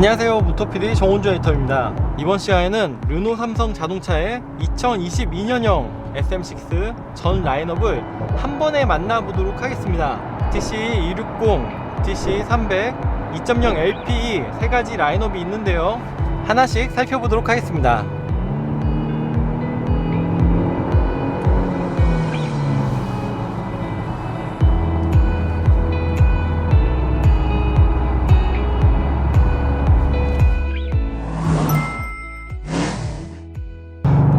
안녕하세요 모토피디 정원주 에디터입니다. 이번 시간에는 르노 삼성 자동차의 2022년형 SM6 전 라인업을 한 번에 만나보도록 하겠습니다. TC260, TC300, 2.0 LPE 세 가지 라인업이 있는데요. 하나씩 살펴보도록 하겠습니다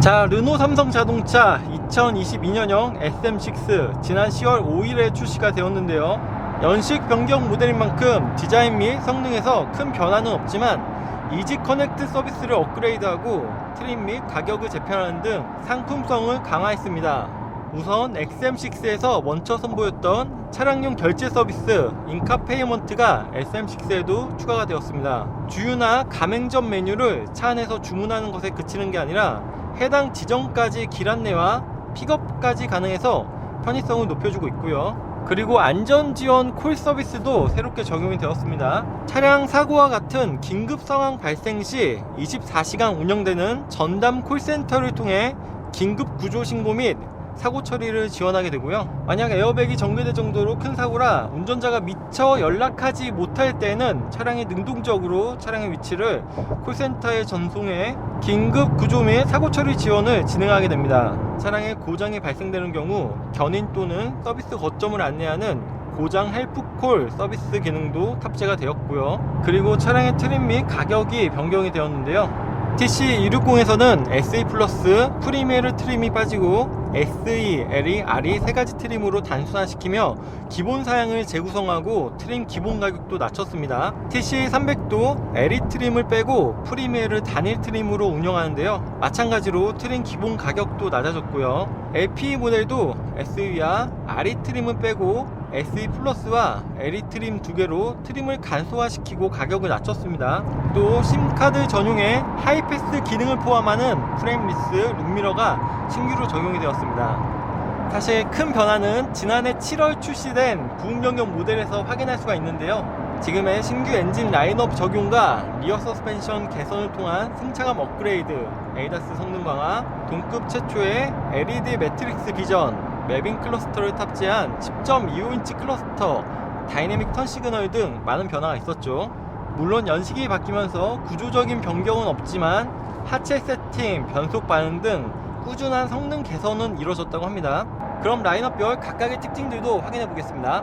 자, 르노 삼성 자동차 2022년형 SM6 지난 10월 5일에 출시가 되었는데요. 연식 변경 모델인 만큼 디자인 및 성능에서 큰 변화는 없지만 이지 커넥트 서비스를 업그레이드하고 트림 및 가격을 재편하는 등 상품성을 강화했습니다. 우선 XM6에서 먼저 선보였던 차량용 결제 서비스 인카 페이먼트가 SM6에도 추가가 되었습니다. 주유나 가맹점 메뉴를 차 안에서 주문하는 것에 그치는 게 아니라 해당 지점까지 길 안내와 픽업까지 가능해서 편의성을 높여주고 있고요. 그리고 안전 지원 콜 서비스도 새롭게 적용이 되었습니다. 차량 사고와 같은 긴급 상황 발생 시 24시간 운영되는 전담 콜센터를 통해 긴급 구조 신고 및 사고 처리를 지원하게 되고요. 만약 에어백이 전개될 정도로 큰 사고라 운전자가 미처 연락하지 못할 때는 차량이 능동적으로 차량의 위치를 콜센터에 전송해 긴급 구조 및 사고 처리 지원을 진행하게 됩니다. 차량에 고장이 발생되는 경우 견인 또는 서비스 거점을 안내하는 고장 헬프콜 서비스 기능도 탑재가 되었고요. 그리고 차량의 트림 및 가격이 변경이 되었는데요. TC260에서는 SE 플러스 프리미어르 트림이 빠지고 SE, LE, RE 세 가지 트림으로 단순화시키며 기본 사양을 재구성하고 트림 기본 가격도 낮췄습니다. TC300도 LE 트림을 빼고 프리미어르 단일 트림으로 운영하는데요. 마찬가지로 트림 기본 가격도 낮아졌고요. LPE 모델도 SE와 RE 트림을 빼고 SE 플러스와 LE 트림 두 개로 트림을 간소화시키고 가격을 낮췄습니다. 또 심카드 전용의 하이패스 기능을 포함하는 프레임리스 룸미러가 신규로 적용이 되었습니다. 사실 큰 변화는 지난해 7월 출시된 구운경경 모델에서 확인할 수가 있는데요. 지금의 신규 엔진 라인업 적용과 리어 서스펜션 개선을 통한 승차감 업그레이드, 에이다스 성능 강화, 동급 최초의 LED 매트릭스 비전, 맵인 클러스터를 탑재한 10.25인치 클러스터, 다이내믹 턴 시그널 등 많은 변화가 있었죠. 물론 연식이 바뀌면서 구조적인 변경은 없지만 하체 세팅, 변속 반응 등 꾸준한 성능 개선은 이루어졌다고 합니다. 그럼 라인업별 각각의 특징들도 확인해 보겠습니다.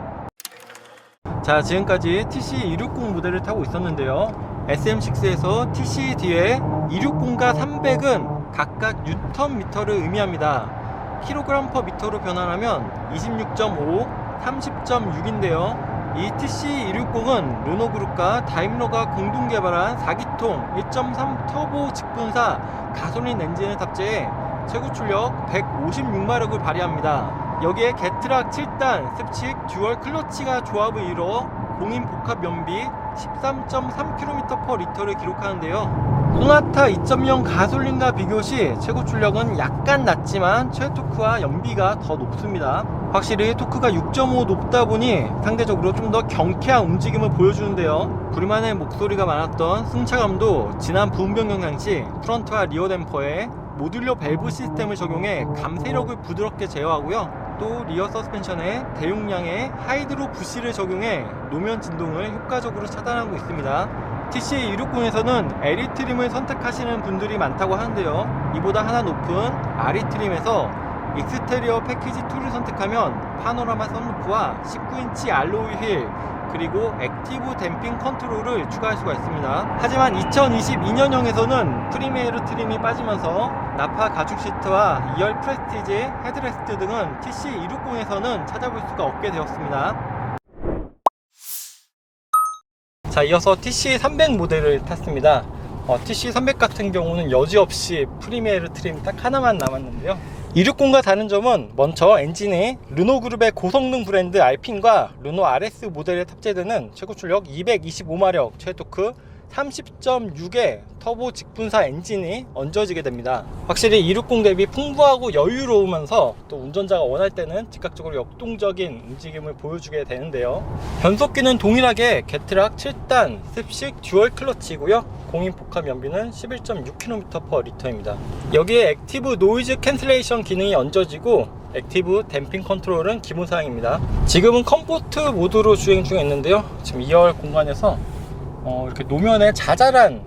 자, 지금까지 TC260 모델을 타고 있었는데요. SM6에서 TC 뒤에 260과 300은 각각 뉴턴 미터를 의미합니다. 퍼 미터로 변환하면 26.5, 30.6인데요. 이 TC260은 르노그룹과 다임러가 공동 개발한 4기통 1.3 터보 직분사 가솔린 엔진을 탑재해 최고 출력 156마력을 발휘합니다. 여기에 게트락 7단 습식 듀얼 클러치가 조합을 이뤄 공인 복합 연비 13.3km 리터를 기록하는데요. 소나타 2.0 가솔린과 비교 시 최고 출력은 약간 낮지만 최 토크와 연비가 더 높습니다. 확실히 토크가 6.5 높다 보니 상대적으로 좀 더 경쾌한 움직임을 보여주는데요. 불만의 목소리가 많았던 승차감도 지난 부음 변경 당시 프런트와 리어 댐퍼에 모듈러 밸브 시스템을 적용해 감세력을 부드럽게 제어하고요. 또 리어 서스펜션에 대용량의 하이드로 부시를 적용해 노면 진동을 효과적으로 차단하고 있습니다. TC260에서는 LE 트림을 선택하시는 분들이 많다고 하는데요. 이보다 하나 높은 RE 트림에서 익스테리어 패키지 2를 선택하면 파노라마 선루프와 19인치 알로이 휠 그리고 액티브 댐핑 컨트롤을 추가할 수가 있습니다. 하지만 2022년형에서는 프리메이르 트림이 빠지면서 나파 가죽 시트와 2열 프레스티지 헤드레스트 등은 TC260에서는 찾아볼 수가 없게 되었습니다. 자, 이어서 TC300 모델을 탔습니다. 어, TC300 같은 경우는 여지없이 프리미에르 트림 딱 하나만 남았는데요. 260과 다른 점은 먼저 엔진이 르노그룹의 고성능 브랜드 알핀과 르노 RS 모델에 탑재되는 최고 출력 225마력, 최토크 30.6의 터보 직분사 엔진이 얹어지게 됩니다. 확실히 260 대비 풍부하고 여유로우면서 또 운전자가 원할 때는 즉각적으로 역동적인 움직임을 보여주게 되는데요. 변속기는 동일하게 게트락 7단 습식 듀얼 클러치이고요. 공인 복합 연비는 11.6km/L입니다. 여기에 액티브 노이즈 캔슬레이션 기능이 얹어지고 액티브 댐핑 컨트롤은 기본 사양입니다. 지금은 컴포트 모드로 주행 중에 있는데요. 지금 2열 공간에서 어, 이렇게 노면에 자잘한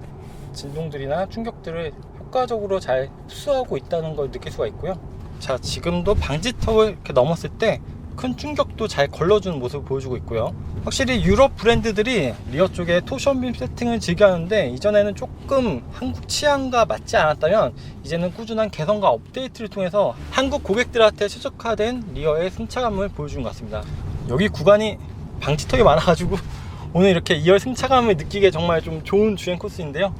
진동들이나 충격들을 효과적으로 잘 흡수하고 있다는 걸 느낄 수가 있고요. 자, 지금도 방지턱을 이렇게 넘었을 때 큰 충격도 잘 걸러주는 모습을 보여주고 있고요. 확실히 유럽 브랜드들이 리어 쪽에 토션빔 세팅을 즐겨하는데 이전에는 조금 한국 취향과 맞지 않았다면 이제는 꾸준한 개선과 업데이트를 통해서 한국 고객들한테 최적화된 리어의 승차감을 보여주는 것 같습니다. 여기 구간이 방지턱이 많아가지고 오늘 이렇게 2열 승차감을 느끼기에 정말 좀 좋은 주행 코스인데요.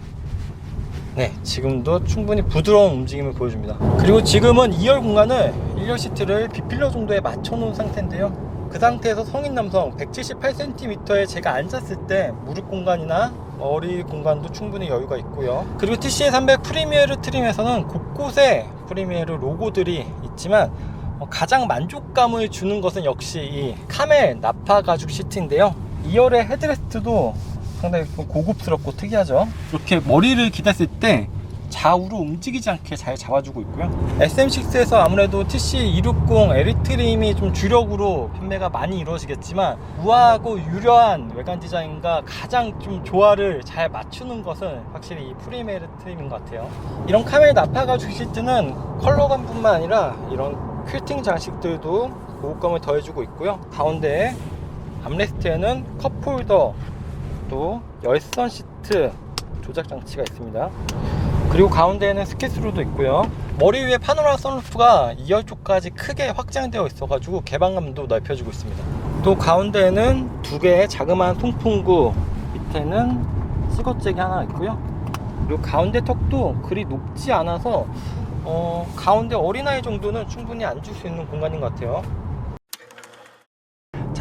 네, 지금도 충분히 부드러운 움직임을 보여줍니다. 그리고 지금은 2열 공간을 1열 시트를 비필러 정도에 맞춰 놓은 상태인데요. 그 상태에서 성인 남성 178cm에 제가 앉았을 때 무릎 공간이나 머리 공간도 충분히 여유가 있고요. 그리고 TCA300 프리미에르 트림에서는 곳곳에 프리미에르 로고들이 있지만 어, 가장 만족감을 주는 것은 역시 이 카멜 나파 가죽 시트인데요. 2열의 헤드레스트도 상당히 좀 고급스럽고 특이하죠. 이렇게 머리를 기댔을 때 좌우로 움직이지 않게 잘 잡아주고 있고요. SM6에서 아무래도 TC260 에리트림이 좀 주력으로 판매가 많이 이루어지겠지만 우아하고 유려한 외관 디자인과 가장 좀 조화를 잘 맞추는 것은 확실히 이 프리메르 트림인 것 같아요. 이런 카멜 나파 가죽 시트는 컬러감뿐만 아니라 이런 퀼팅 장식들도 고급감을 더해주고 있고요. 가운데에 암레스트에는 컵홀더 또 열선 시트 조작 장치가 있습니다. 그리고 가운데에는 스키스루도 있고요. 머리 위에 파노라 선루프가 2열 쪽까지 크게 확장되어 있어 가지고 개방감도 넓혀주고 있습니다. 또 가운데에는 두 개의 자그마한 통풍구 밑에는 시거잭이 하나 있고요. 그리고 가운데 턱도 그리 높지 않아서 어, 가운데 어린아이 정도는 충분히 앉을 수 있는 공간인 것 같아요.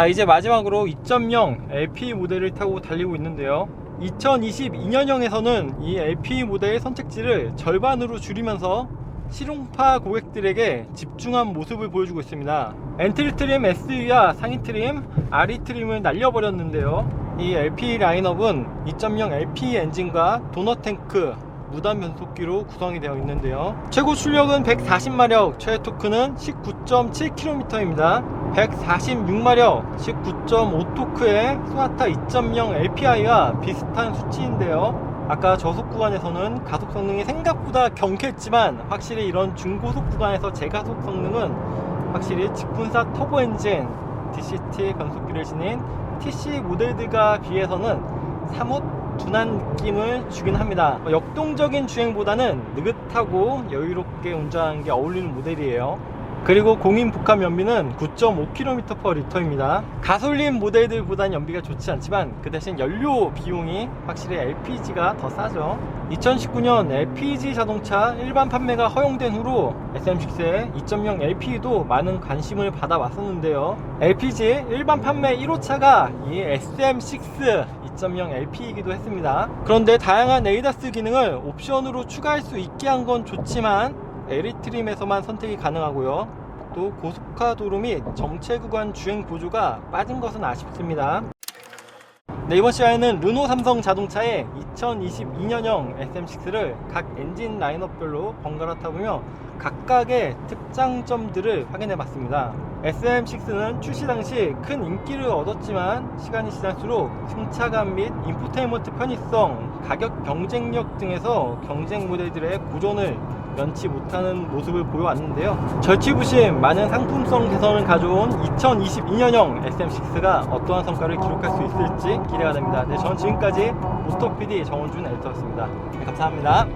자 이제 마지막으로 2.0 LP 모델을 타고 달리고 있는데요 2022년형에서는 이 LP 모델의 선택지를 절반으로 줄이면서 실용파 고객들에게 집중한 모습을 보여주고 있습니다 엔트리 트림 SU와 상위 트림, RE 트림을 날려버렸는데요 이 LP 라인업은 2.0 LP 엔진과 도넛 탱크 무단 변속기로 구성이 되어 있는데요. 최고 출력은 140마력, 최대 토크는 19.7km입니다. 146마력, 19.5토크의 소나타 2.0 LPI와 비슷한 수치인데요. 아까 저속 구간에서는 가속 성능이 생각보다 경쾌했지만 확실히 이런 중고속 구간에서 제가속 성능은 확실히 직분사 터보 엔진 DCT 변속기를 지닌 TC 모델들과 비해서는 사뭇 둔한 느낌을 주긴 합니다. 역동적인 주행보다는 느긋하고 여유롭게 운전하는 게 어울리는 모델이에요. 그리고 공인 복합 연비는 9.5km/L입니다. 가솔린 모델들보다는 연비가 좋지 않지만 그 대신 연료 비용이 확실히 LPG가 더 싸죠. 2019년 LPG 자동차 일반 판매가 허용된 후로 SM6의 2.0 LP도 많은 관심을 받아왔었는데요. LPG 일반 판매 1호차가 이 SM6 2.0 LP이기도 했습니다. 그런데 다양한 에이다스 기능을 옵션으로 추가할 수 있게 한 건 좋지만 에리트림에서만 선택이 가능하고요. 또 고속화 도로 및 정체 구간 주행 보조가 빠진 것은 아쉽습니다. 네, 이번 시간에는 르노 삼성 자동차의 2022년형 SM6를 각 엔진 라인업별로 번갈아 타보며 각각의 특장점들을 확인해 봤습니다. SM6는 출시 당시 큰 인기를 얻었지만 시간이 지날수록 승차감 및 인포테인먼트 편의성, 가격 경쟁력 등에서 경쟁 모델들의 고전을 면치 못하는 모습을 보여왔는데요. 절치부심 많은 상품성 개선을 가져온 2022년형 SM6가 어떠한 성과를 기록할 수 있을지 기대가 됩니다. 네, 저는 지금까지 모토PD 정원준 에디터였습니다. 네, 감사합니다.